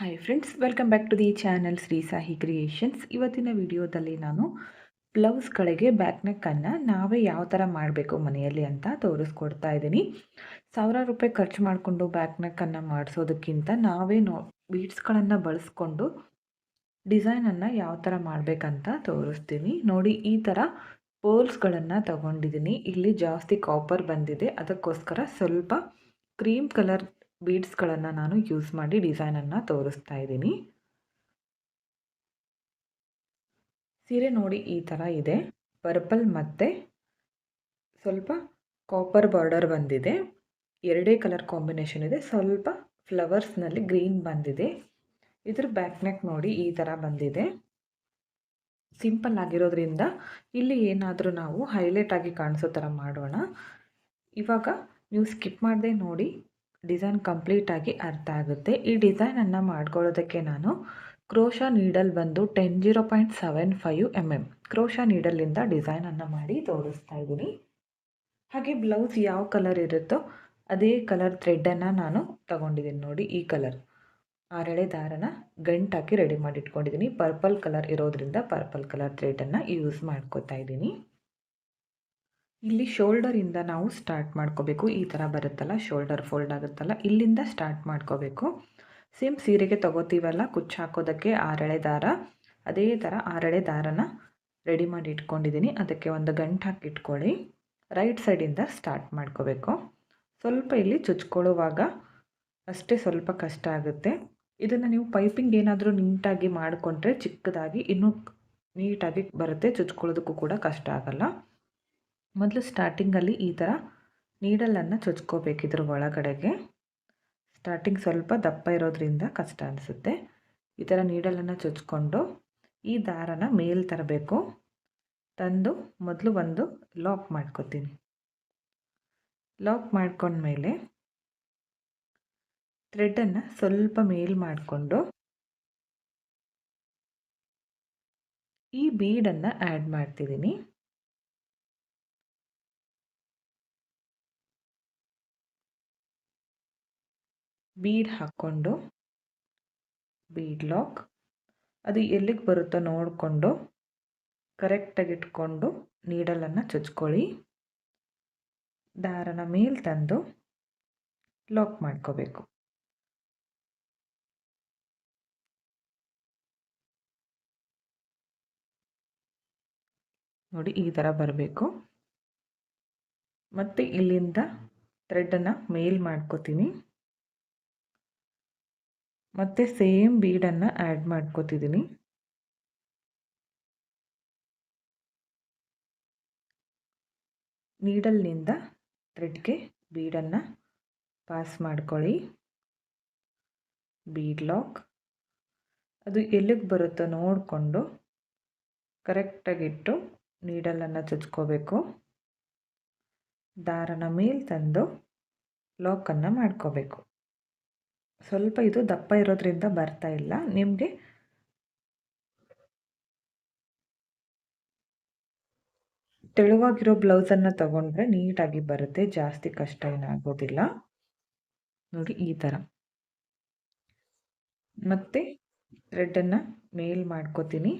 Hi friends welcome back to the channel Shri Sahi creations ಇವತ್ತಿನ ವಿಡಿಯೋದಲ್ಲಿ ನಾನು ಬ್ಲೌಸ್ಗಳಿಗೆ back ನೆಕ್ಕನ್ನು ನಾವೇ ಯಾವ ಥರ ಮಾಡಬೇಕು ಮನೆಯಲ್ಲಿ ಅಂತ ತೋರಿಸ್ಕೊಡ್ತಾ ಇದ್ದೀನಿ. ಸಾವಿರಾರು ರೂಪಾಯಿ ಖರ್ಚು ಮಾಡಿಕೊಂಡು ಬ್ಯಾಕ್ ನೆಕ್ಕನ್ನು ಮಾಡಿಸೋದಕ್ಕಿಂತ ನಾವೇ ನೋ ಬೀಡ್ಸ್ಗಳನ್ನು ಬಳಸ್ಕೊಂಡು ಡಿಸೈನನ್ನು ಯಾವ ಥರ ಮಾಡಬೇಕಂತ ತೋರಿಸ್ತೀನಿ. ನೋಡಿ, ಈ ಥರ ಪೋಲ್ಸ್ಗಳನ್ನು ತಗೊಂಡಿದ್ದೀನಿ. ಇಲ್ಲಿ ಜಾಸ್ತಿ ಕಾಪರ್ ಬಂದಿದೆ. ಅದಕ್ಕೋಸ್ಕರ ಸ್ವಲ್ಪ ಕ್ರೀಮ್ ಕಲರ್ ಬೀಡ್ಸ್ಗಳನ್ನು ನಾನು ಯೂಸ್ ಮಾಡಿ ಡಿಸೈನನ್ನು ತೋರಿಸ್ತಾ ಇದ್ದೀನಿ. ಸೀರೆ ನೋಡಿ ಈ ಥರ ಇದೆ. ಪರ್ಪಲ್ ಮತ್ತು ಸ್ವಲ್ಪ ಕಾಪರ್ ಬಾರ್ಡರ್ ಬಂದಿದೆ. ಎರಡೇ ಕಲರ್ ಕಾಂಬಿನೇಷನ್ ಇದೆ. ಸ್ವಲ್ಪ ಫ್ಲವರ್ಸ್ನಲ್ಲಿ ಗ್ರೀನ್ ಬಂದಿದೆ. ಇದ್ರ ಬ್ಯಾಕ್ ನೆಕ್ ನೋಡಿ ಈ ಥರ ಬಂದಿದೆ. ಸಿಂಪಲ್ ಆಗಿರೋದ್ರಿಂದ ಇಲ್ಲಿ ಏನಾದರೂ ನಾವು ಹೈಲೈಟ್ ಆಗಿ ಕಾಣಿಸೋ ಥರ ಮಾಡೋಣ. ಇವಾಗ ನೀವು ಸ್ಕಿಪ್ ಮಾಡದೆ ನೋಡಿ. ಡಿಸೈನ್ ಕಂಪ್ಲೀಟಾಗಿ ಅರ್ಥ ಆಗುತ್ತೆ. ಈ ಡಿಸೈನನ್ನು ಮಾಡ್ಕೊಳ್ಳೋದಕ್ಕೆ ನಾನು ಕ್ರೋಶಾ ನೀಡಲ್ ಬಂದು ten zero point seven five M M. Crochet ನೀಡಲಿಂದ ಡಿಸೈನನ್ನು ಮಾಡಿ ತೋರಿಸ್ತಾ ಇದ್ದೀನಿ. ಹಾಗೆ ಬ್ಲೌಸ್ ಯಾವ ಕಲರ್ ಇರುತ್ತೋ ಅದೇ ಕಲರ್ ಥ್ರೆಡ್ಡನ್ನು ನಾನು ತಗೊಂಡಿದ್ದೀನಿ ನೋಡಿ ಈ ಕಲರ್. ಆರಳೆ ದಾರನ ಗಂಟಾಕಿ ರೆಡಿ ಮಾಡಿ ಇಟ್ಕೊಂಡಿದ್ದೀನಿ ಪರ್ಪಲ್ ಕಲರ್ ಇರೋದ್ರಿಂದ ಪರ್ಪಲ್ ಕಲರ್ ಥ್ರೆಡನ್ನು ಯೂಸ್ ಮಾಡ್ಕೋತಾ ಇದ್ದೀನಿ. ಇಲ್ಲಿ ಶೋಲ್ಡರಿಂದ ನಾವು ಸ್ಟಾರ್ಟ್ ಮಾಡ್ಕೋಬೇಕು. ಈ ಥರ ಬರುತ್ತಲ್ಲ ಶೋಲ್ಡರ್ ಫೋಲ್ಡ್ ಆಗುತ್ತಲ್ಲ, ಇಲ್ಲಿಂದ ಸ್ಟಾರ್ಟ್ ಮಾಡ್ಕೋಬೇಕು. ಸೇಮ್ ಸೀರೆಗೆ ತಗೋತೀವಲ್ಲ, ಕುಚ್ಚು ಹಾಕೋದಕ್ಕೆ ಆರಳೆ ದಾರ. ಅದೇ ಥರ ಆರಳೆ ದಾರನ ರೆಡಿ ಮಾಡಿ ಇಟ್ಕೊಂಡಿದ್ದೀನಿ ಅದಕ್ಕೆ ಒಂದು ಗಂಟು ಹಾಕಿ ಇಟ್ಕೊಳ್ಳಿ. ರೈಟ್ ಸೈಡಿಂದ ಸ್ಟಾರ್ಟ್ ಮಾಡ್ಕೋಬೇಕು. ಸ್ವಲ್ಪ ಇಲ್ಲಿ ಚುಚ್ಕೊಳ್ಳುವಾಗ ಅಷ್ಟೇ ಸ್ವಲ್ಪ ಕಷ್ಟ ಆಗುತ್ತೆ. ಇದನ್ನು ನೀವು ಪೈಪಿಂಗ್ ಏನಾದರೂ ನೀಟಾಗಿ ಮಾಡಿಕೊಂಡ್ರೆ ಚಿಕ್ಕದಾಗಿ ಇನ್ನೂ ನೀಟಾಗಿ ಬರುತ್ತೆ. ಚುಚ್ಕೊಳ್ಳೋದಕ್ಕೂ ಕೂಡ ಕಷ್ಟ ಆಗಲ್ಲ. ಮೊದಲು ಸ್ಟಾರ್ಟಿಂಗಲ್ಲಿ ಈ ಥರ ನೀಡಲನ್ನು ಚುಚ್ಕೋಬೇಕಿದ್ರ ಒಳಗಡೆಗೆ. ಸ್ಟಾರ್ಟಿಂಗ್ ಸ್ವಲ್ಪ ದಪ್ಪ ಇರೋದ್ರಿಂದ ಕಷ್ಟ ಅನಿಸುತ್ತೆ. ಈ ಥರ ನೀಡಲನ್ನು ಚುಚ್ಕೊಂಡು ಈ ದಾರನ ಮೇಲೆ ತರಬೇಕು. ತಂದು ಮೊದಲು ಒಂದು ಲಾಕ್ ಮಾಡ್ಕೋತೀನಿ. ಲಾಕ್ ಮಾಡ್ಕೊಂಡ್ಮೇಲೆ ಥ್ರೆಡನ್ನು ಸ್ವಲ್ಪ ಮೇಲ್ ಮಾಡಿಕೊಂಡು ಈ ಬೀಡನ್ನು ಆ್ಯಡ್ ಮಾಡ್ತಿದ್ದೀನಿ. ಬೀಡ್ ಹಾಕ್ಕೊಂಡು, ಬೀಡ್ ಲಾಕ್. ಅದು ಎಲ್ಲಿಗೆ ಬರುತ್ತೋ ನೋಡಿಕೊಂಡು ಕರೆಕ್ಟಾಗಿ ಇಟ್ಕೊಂಡು ನೀಡಲನ್ನು ಚುಚ್ಕೊಳ್ಳಿ. ದಾರನ ಮೇಲೆ ತಂದು ಲಾಕ್ ಮಾಡ್ಕೋಬೇಕು. ನೋಡಿ ಈ ಥರ ಬರಬೇಕು. ಮತ್ತು ಇಲ್ಲಿಂದ ಥ್ರೆಡ್ಡನ್ನು ಮೇಲ್ ಮಾಡ್ಕೋತೀನಿ. ಮತ್ತು ಸೇಮ್ ಬೀಡನ್ನು ಆ್ಯಡ್ ಮಾಡ್ಕೋತಿದ್ದೀನಿ ನೀಡಲ್ನಿಂದ ಥ್ರೆಡ್ಗೆ ಬೀಡನ್ನು ಪಾಸ್ ಮಾಡ್ಕೊಳ್ಳಿ. ಬೀಡ್ ಲಾಕ್ ಅದು ಎಲ್ಲಿಗೆ ಬರುತ್ತೋ ನೋಡಿಕೊಂಡು ಕರೆಕ್ಟಾಗಿಟ್ಟು ನೀಡಲನ್ನು ಚುಚ್ಕೋಬೇಕು. ದಾರನ ಮೇಲೆ ತಂದು ಲಾಕನ್ನು ಮಾಡ್ಕೋಬೇಕು. ಸ್ವಲ್ಪ ಇದು ದಪ್ಪ ಇರೋದ್ರಿಂದ ಬರ್ತಾ ಇಲ್ಲ. ನಿಮಗೆ? ತೆಳುವಾಗಿರೋ ಬ್ಲೌಸನ್ನು ತಗೊಂಡ್ರೆ ನೀಟಾಗಿ ಬರುತ್ತೆ. ಜಾಸ್ತಿ ಕಷ್ಟ ಏನಾಗೋದಿಲ್ಲ. ನೋಡಿ ಈ ಥರ ಮತ್ತೆ ಥ್ರೆಡ್ಡನ್ನು ಮೇಲ್ ಮಾಡ್ಕೋತೀನಿ.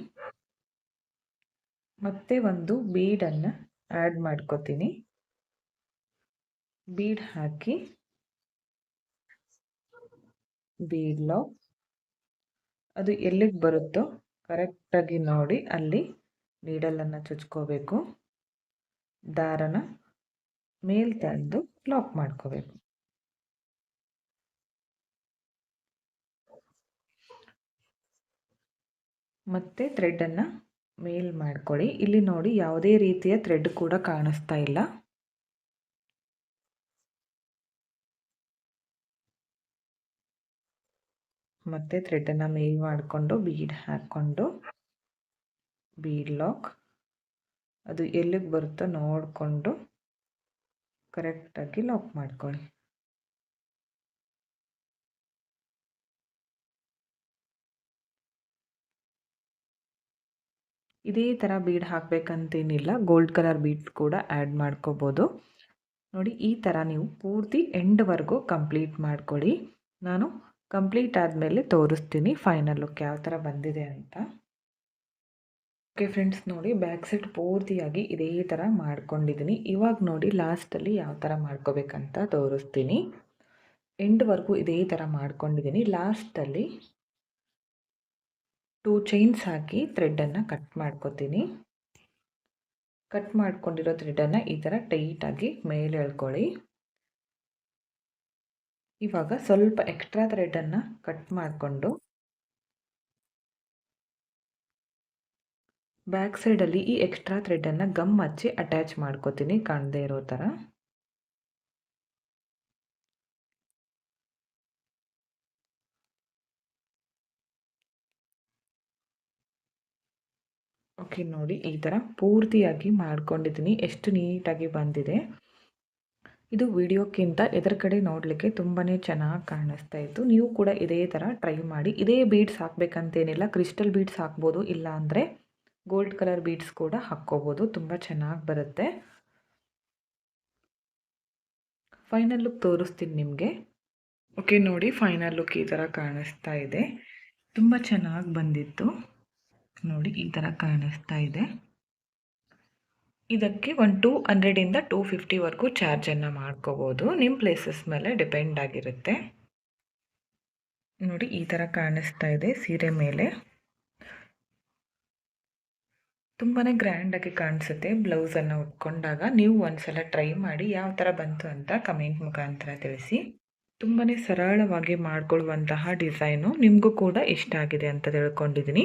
ಮತ್ತೆ ಒಂದು ಬೀಡನ್ನು ಆ್ಯಡ್ ಮಾಡ್ಕೋತೀನಿ. ಬೀಡ್ ಹಾಕಿ ಬೀಡ್ಲೋ ಅದು ಎಲ್ಲಿಗೆ ಬರುತ್ತೋ ಕರೆಕ್ಟಾಗಿ ನೋಡಿ ಅಲ್ಲಿ ನೀಡಲನ್ನು ಚುಚ್ಕೋಬೇಕು. ದಾರನ ಮೇಲ್ ತಂದು ಲಾಕ್ ಮಾಡ್ಕೋಬೇಕು. ಮತ್ತೆ ಥ್ರೆಡ್ಡನ್ನು ಮೇಲ್ ಮಾಡ್ಕೊಳ್ಳಿ. ಇಲ್ಲಿ ನೋಡಿ ಯಾವುದೇ ರೀತಿಯ ಥ್ರೆಡ್ ಕೂಡ ಕಾಣಿಸ್ತಾ ಇಲ್ಲ. ಮತ್ತು ಥ್ರೆಡನ್ನು ಮೇಲ್ ಮಾಡಿಕೊಂಡು ಬೀಡ್ ಹಾಕ್ಕೊಂಡು ಬೀಡ್ ಲಾಕ್ ಅದು ಎಲ್ಲಿಗೆ ಬರುತ್ತೋ ನೋಡಿಕೊಂಡು ಕರೆಕ್ಟಾಗಿ ಲಾಕ್ ಮಾಡ್ಕೊಳ್ಳಿ. ಇದೇ ಥರ ಬೀಡ್ ಹಾಕಬೇಕಂತೇನಿಲ್ಲ ಗೋಲ್ಡ್ ಕಲರ್ ಬೀಡ್ ಕೂಡ ಆ್ಯಡ್ ಮಾಡ್ಕೋಬೋದು. ನೋಡಿ, ಈ ಥರ ನೀವು ಪೂರ್ತಿ ಎಂಡ್ವರೆಗೂ ಕಂಪ್ಲೀಟ್ ಮಾಡ್ಕೊಳ್ಳಿ. ನಾನು ಕಂಪ್ಲೀಟ್ ಆದಮೇಲೆ ತೋರಿಸ್ತೀನಿ ಫೈನಲ್ ಲುಕ್ ಯಾವ ಥರ ಬಂದಿದೆ ಅಂತ. ಓಕೆ ಫ್ರೆಂಡ್ಸ್ ನೋಡಿ ಬ್ಯಾಕ್ ಸೈಡ್ ಪೂರ್ತಿಯಾಗಿ ಇದೇ ಥರ ಮಾಡ್ಕೊಂಡಿದ್ದೀನಿ ಇವಾಗ ನೋಡಿ ಲಾಸ್ಟಲ್ಲಿ ಯಾವ ಥರ ಮಾಡ್ಕೋಬೇಕಂತ ತೋರಿಸ್ತೀನಿ. ಎಂಡ್ವರೆಗೂ ಇದೇ ಥರ ಮಾಡ್ಕೊಂಡಿದ್ದೀನಿ ಲಾಸ್ಟಲ್ಲಿ ಟೂ ಚೈನ್ಸ್ ಹಾಕಿ ಥ್ರೆಡ್ಡನ್ನು ಕಟ್ ಮಾಡ್ಕೊತೀನಿ. ಕಟ್ ಮಾಡ್ಕೊಂಡಿರೋ ಥ್ರೆಡ್ಡನ್ನು ಈ ಥರ ಟೈಟಾಗಿ ಮೇಲೆ ಎಳ್ಕೊಳ್ಳಿ. ಇವಾಗ ಸ್ವಲ್ಪ ಎಕ್ಸ್ಟ್ರಾ ಥ್ರೆಡನ್ನು ಕಟ್ ಮಾಡಿಕೊಂಡು ಬ್ಯಾಕ್ ಸೈಡಲ್ಲಿ ಈ ಎಕ್ಸ್ಟ್ರಾ ಥ್ರೆಡನ್ನು ಗಮ್ ಹಚ್ಚಿ ಅಟ್ಯಾಚ್ ಮಾಡ್ಕೋತೀನಿ ಕಾಣದೇ ಇರೋ ಥರ. ಓಕೆ ನೋಡಿ ಈ ಥರ ಪೂರ್ತಿಯಾಗಿ ಮಾಡ್ಕೊಂಡಿದ್ದೀನಿ ಎಷ್ಟು ನೀಟಾಗಿ ಬಂದಿದೆ. ಇದು ವಿಡಿಯೋಕ್ಕಿಂತ ಎದುರುಗಡೆ ನೋಡಲಿಕ್ಕೆ ತುಂಬಾ ಚೆನ್ನಾಗಿ ಕಾಣಿಸ್ತಾ ಇತ್ತು. ನೀವು ಕೂಡ ಇದೇ ಥರ ಟ್ರೈ ಮಾಡಿ. ಇದೇ ಬೀಡ್ಸ್ ಹಾಕಬೇಕಂತೇನಿಲ್ಲ ಕ್ರಿಸ್ಟಲ್ ಬೀಡ್ಸ್ ಹಾಕ್ಬೋದು, ಇಲ್ಲ ಅಂದರೆ ಗೋಲ್ಡ್ ಕಲರ್ ಬೀಡ್ಸ್ ಕೂಡ ಹಾಕ್ಕೋಬೋದು. ತುಂಬ ಚೆನ್ನಾಗಿ ಬರುತ್ತೆ. ಫೈನಲ್ ಲುಕ್ ತೋರಿಸ್ತೀನಿ ನಿಮಗೆ. ಓಕೆ ನೋಡಿ ಫೈನಲ್ ಲುಕ್ ಈ ಥರ ಕಾಣಿಸ್ತಾ ಇದೆ. ತುಂಬ ಚೆನ್ನಾಗಿ ಬಂದಿತ್ತು. ನೋಡಿ ಈ ಥರ ಕಾಣಿಸ್ತಾ ಇದೆ. ಇದಕ್ಕೆ ಒಂದು ಟೂ ಹಂಡ್ರೆಡಿಂದ ಟೂ ಫಿಫ್ಟಿವರೆಗೂ ಚಾರ್ಜನ್ನು ಮಾಡ್ಕೋಬೋದು. ನಿಮ್ಮ ಪ್ಲೇಸಸ್ ಮೇಲೆ ಡಿಪೆಂಡ್ ಆಗಿರುತ್ತೆ. ನೋಡಿ, ಈ ಥರ ಕಾಣಿಸ್ತಾ ಇದೆ ಸೀರೆ ಮೇಲೆ. ತುಂಬಾ ಗ್ರ್ಯಾಂಡಾಗಿ ಕಾಣಿಸುತ್ತೆ ಬ್ಲೌಸನ್ನು ಉಟ್ಕೊಂಡಾಗ. ನೀವು ಒಂದ್ಸಲ ಟ್ರೈ ಮಾಡಿ ಯಾವ ಥರ ಬಂತು ಅಂತ ಕಮೆಂಟ್ ಮುಖಾಂತರ ತಿಳಿಸಿ. ತುಂಬಾ ಸರಳವಾಗಿ ಮಾಡಿಕೊಳ್ಳುವಂತಹ ಡಿಸೈನು ನಿಮಗೂ ಕೂಡ ಇಷ್ಟ ಆಗಿದೆ ಅಂತ ತಿಳ್ಕೊಂಡಿದ್ದೀನಿ.